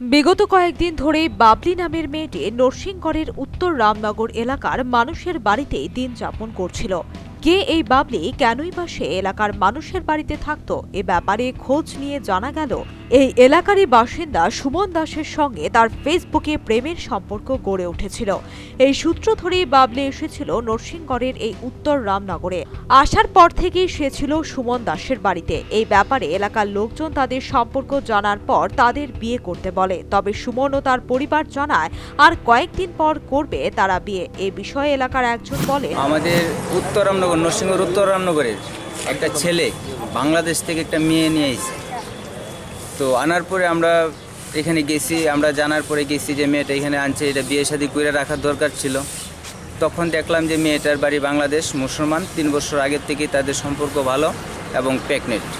বিগত কয়েকদিন ধরে বাবলি নামের মেয়েটি নরসিংগড়ের উত্তর রামনগর এলাকার মানুষের বাড়িতে দিন যাপন করছিল। কে এই বাবলি? কেনই বা সে এলাকার মানুষের বাড়িতে থাকতো? এ ব্যাপারে খোঁজ নিয়ে জানা গেল, এই এলাকারই বাসিন্দা সুমন দাসের সঙ্গে তার ফেসবুকে প্রেমের সম্পর্ক গড়ে উঠেছিল। এই সূত্র ধরেই বাবলি এসেছিল নরসিংগড়ের এই উত্তর রামনগরে। আসার পর থেকেই সে ছিল সুমন দাসের বাড়িতে। এই ব্যাপারে এলাকার লোকজন তাদের সম্পর্ক জানার পর তাদের বিয়ে করতে বলে। তবে সুমন ও তার পরিবার জানায়, আর কয়েকদিন পর করবে তারা বিয়ে। এ বিষয়ে এলাকার একজন বলে আমাদের উত্তর রামনগর নরসিংহর উত্তর রামনগরের। একটা ছেলে বাংলাদেশ থেকে একটা মেয়ে নিয়ে এসেছে তো আনার পরে আমরা এখানে গেছি, আমরা জানার পরে গেছি যে মেয়েটা এখানে আনছে, এটা বিয়ে শাদি করে রাখার দরকার ছিল। তখন দেখলাম যে মেয়েটার বাড়ি বাংলাদেশ, মুসলমান, তিন বছর আগের থেকেই তাদের সম্পর্ক ভালো এবং প্রেগনেন্ট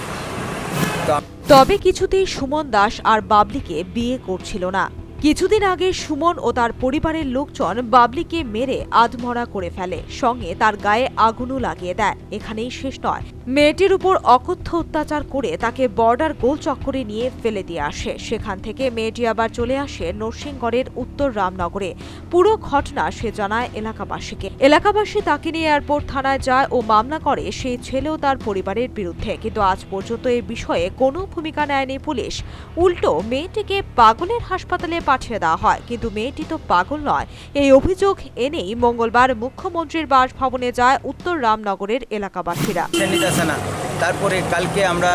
তবে কিছুতেই সুমন দাস আর বাবলিকে বিয়ে করছিল না। কিছুদিন আগে সুমন ও তার পরিবারের লোকজন বাবলিকে মেরে আধমরা করে ফেলে। সঙ্গে তার গায়ে আগুনও লাগিয়ে দেয়। এখানেই শেষ নয়। মেয়েটির উপর অকথ্য অত্যাচার করে তাকে বর্ডার গোল চক্করে নিয়ে ফেলে দিয়ে আসে। সেখান থেকে মেয়েটি আবার চলে আসে নরসিংগড়ের উত্তর রামনগরে। পুরো ঘটনা সে জানায় এলাকাবাসীকে। এলাকাবাসী তাকে নিয়ে এয়ারপোর্ট থানায় যায় ও মামলা করে সেই ছেলেও তার পরিবারের বিরুদ্ধে। কিন্তু আজ পর্যন্ত এ বিষয়ে কোনো ভূমিকা নেয়নি পুলিশ। উল্টো, মেয়েটিকে পাগলের হাসপাতালে পাঠিয়ে দেওয়া হয়। কিন্তু মেয়েটি তো পাগল নয়। এই অভিযোগ এনেই মঙ্গলবার মুখ্যমন্ত্রীর বাসভবনে যায় উত্তর রামনগরের এলাকাবাসীরা। তারপরে কালকে আমরা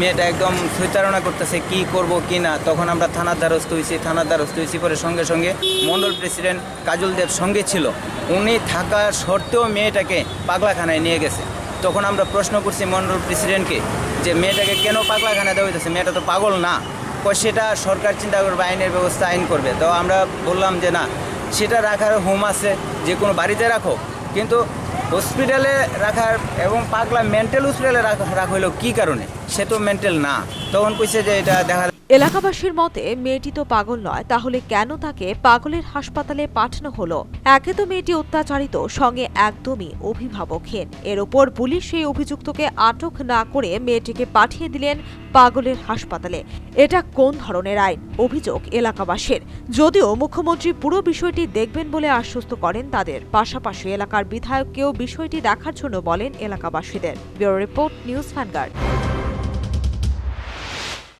মেয়েটা একদম সুচারণা করতেছে কি করব, কি না। তখন আমরা থানার দ্বারস্থ হয়েছি, থানার দ্বারস্থ হয়েছি পরে সঙ্গে সঙ্গে মন্ডল প্রেসিডেন্ট কাজল দেব সঙ্গে ছিল। উনি থাকা সত্ত্বেও মেয়েটাকে পাগলাখানায় নিয়ে গেছে। তখন আমরা প্রশ্ন করছি মন্ডল প্রেসিডেন্টকে যে মেয়েটাকে কেন পাগলাখানায় দেওয়া হইতেছে? মেয়েটা তো পাগল না। সেটা সরকার চিন্তা করবে, আইনের ব্যবস্থা আইন করবে। তো আমরা বললাম যে না, সেটা রাখার হোম আছে, যে কোনো বাড়িতে রাখো। কিন্তু হসপিটালে রাখার এবং পাগলা মেন্টাল হসপিটালে রাখা, রাখ হইল কী কারণে? সে তো মেন্টাল না। তখন কইছে যে এটা দেখা এলাকাবাসীর মতে, মেয়েটি তো পাগল নয়, তাহলে কেন তাকে পাগলের হাসপাতালে পাঠানো হলো? একে তো মেয়েটি অত্যাচারিত, সঙ্গে একদমই অভিভাবকহীন। এর ওপর পুলিশ সেই অভিযুক্তকে আটক না করে মেয়েটিকে পাঠিয়ে দিলেন পাগলের হাসপাতালে। এটা কোন ধরনের আইন? অভিযোগ এলাকাবাসীর। যদিও মুখ্যমন্ত্রী পুরো বিষয়টি দেখবেন বলে আশ্বস্ত করেন তাদের। পাশাপাশি এলাকার বিধায়ককেও বিষয়টি দেখার জন্য বলেন এলাকাবাসীদের। Bureau report, news Vanguard